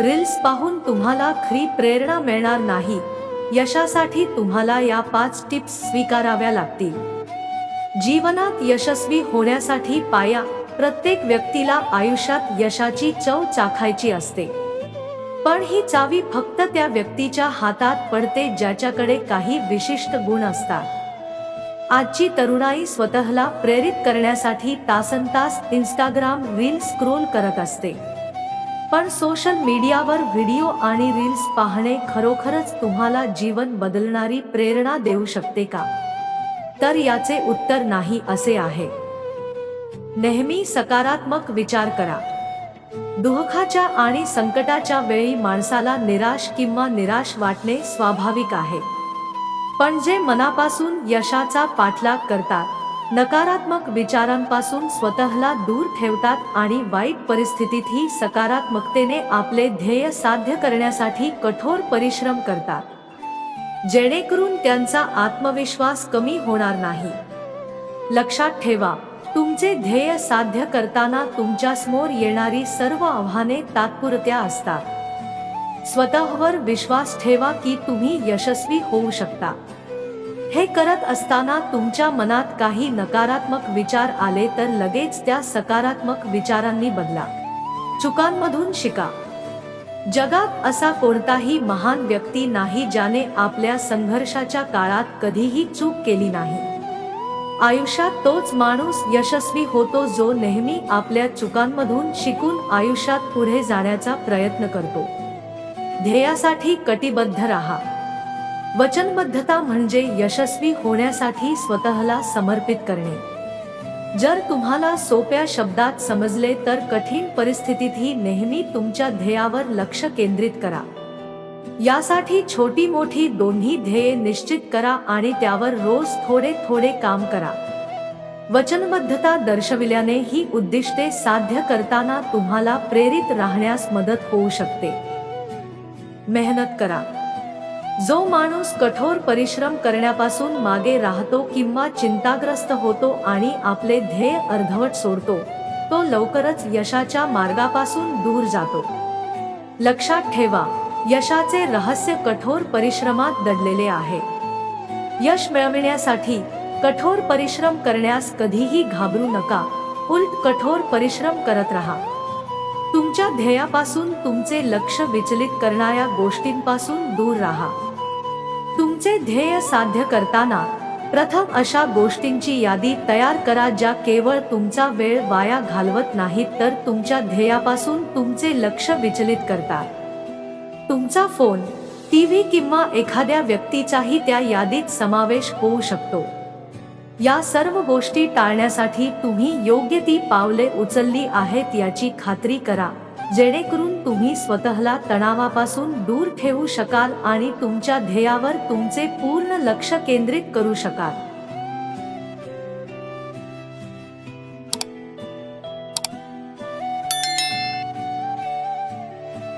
Reels पाहून तुम्हाला खरी प्रेरणा मिळणार नाही. यशासाठी तुम्हाला या पाच टिप्स स्वीकाराव्या लागतील. जीवनात यशस्वी होण्यासाठी पाया प्रत्येक व्यक्तीला आयुष्यात यशाची चव चाखायची असते. पण ही चावी फक्त त्या व्यक्तीच्या हातात पडते ज्याच्याकडे काही विशिष्ट गुण असतात. आजची तरुणाई स्वतःला प्रेरित करण्यासाठी तासनतास इंस्टाग्राम रील स्क्रोल करत असते. पण सोशल मीडियावर व्हिडिओ आणि रील्स पाहणे खरोखरच तुम्हाला जीवन बदलणारी प्रेरणा देऊ शकते का? तर याचे उत्तर नाही असे आहे. नेहमी सकारात्मक विचार करा. दुःखाच्या आणि संकटाच्या वेळी माणसाला निराश किंवा निराश वाटणे स्वाभाविक आहे. पण जे मनापासून यशाचा पाठलाग करतात नकारात्मक विचारांपासून स्वतःला दूर ठेवतात आणि वाईट परिस्थितीतही सकारात्मकतेने आपले ध्येय साध्य करण्यासाठी कठोर परिश्रम करतात. जेणेकरून त्यांचा आत्मविश्वास कमी होणार नाही. लक्षात ठेवा तुमचे ध्येय साध्य करताना तुमच्यासमोर येणारी सर्व आव्हाने तात्पुरत्या असतात. स्वतःवर विश्वास ठेवा की तुम्ही यशस्वी होऊ शकता. हे करत असताना तुमच्या मनात काही नकारात्मक विचार आले तर लगेच त्या सकारात्मक विचारांनी बदला. चुकांमधून शिका. जगात असा कोणताही महान व्यक्ती नाही ज्याने आपल्या संघर्षाच्या काळात कधीही चूक केली नाही. आयुष्यात तोच माणूस यशस्वी होतो जो नेहमी आपल्या चुकांमधून शिकून आयुष्यात पुढे जाण्याचा प्रयत्न करतो. ध्येयासाठी कटिबद्ध राहा. वचनबद्धता म्हणजे यशस्वी होण्यासाठी स्वतःला समर्पित करणे. जर तुम्हाला सोप्या शब्दात समजले तर कठीण परिस्थितीतही नेहमी तुमच्या ध्येयावर लक्ष केंद्रित करा. यासाठी छोटी मोठी दोन्ही ध्येये निश्चित करा आणि त्यावर रोज थोडे थोडे काम करा. वचनबद्धता दर्शविल्याने ही उद्दिष्टे साध्य करताना तुम्हाला प्रेरित राहण्यास मदत होऊ शकते. मेहनत करा. जो माणूस कठोर परिश्रम करण्यापासून मागे राहतो किंवा चिंताग्रस्त होतो आणि आपले ध्येय अर्धवट सोडतो तो लवकरच यशाच्या मार्गापासून दूर जातो. लक्षात ठेवा यशाचे रहस्य कठोर परिश्रमात दडलेले आहे. यश मिळविण्यासाठी कठोर परिश्रम करण्यास कधीही घाबरू नका उलट कठोर परिश्रम करत राहा. तुमच्या ध्येयापासून तुमचे लक्ष विचलित करणाऱ्या गोष्टींपासून दूर राहा. तुमचे ध्येय साध्य करताना प्रथम अशा गोष्टींची यादी तयार करा ज्या केवळ तुमचा वेळ वाया घालवत नाहीत तर तुमच्या ध्येयापासून तुमचे लक्ष विचलित करतात. तुमचा फोन टीव्ही किंवा एखाद्या व्यक्तीचाही त्या यादीत समावेश होऊ शकतो. या सर्व गोष्टी टाळण्यासाठी तुम्ही योग्य ती पावले उचलली आहेत याची खात्री करा. जेणेकरून तुम्ही स्वतःला तणावापासून दूर ठेवू शकाल आणि तुमच्या ध्येयावर तुमचे पूर्ण लक्ष केंद्रित करू शकाल.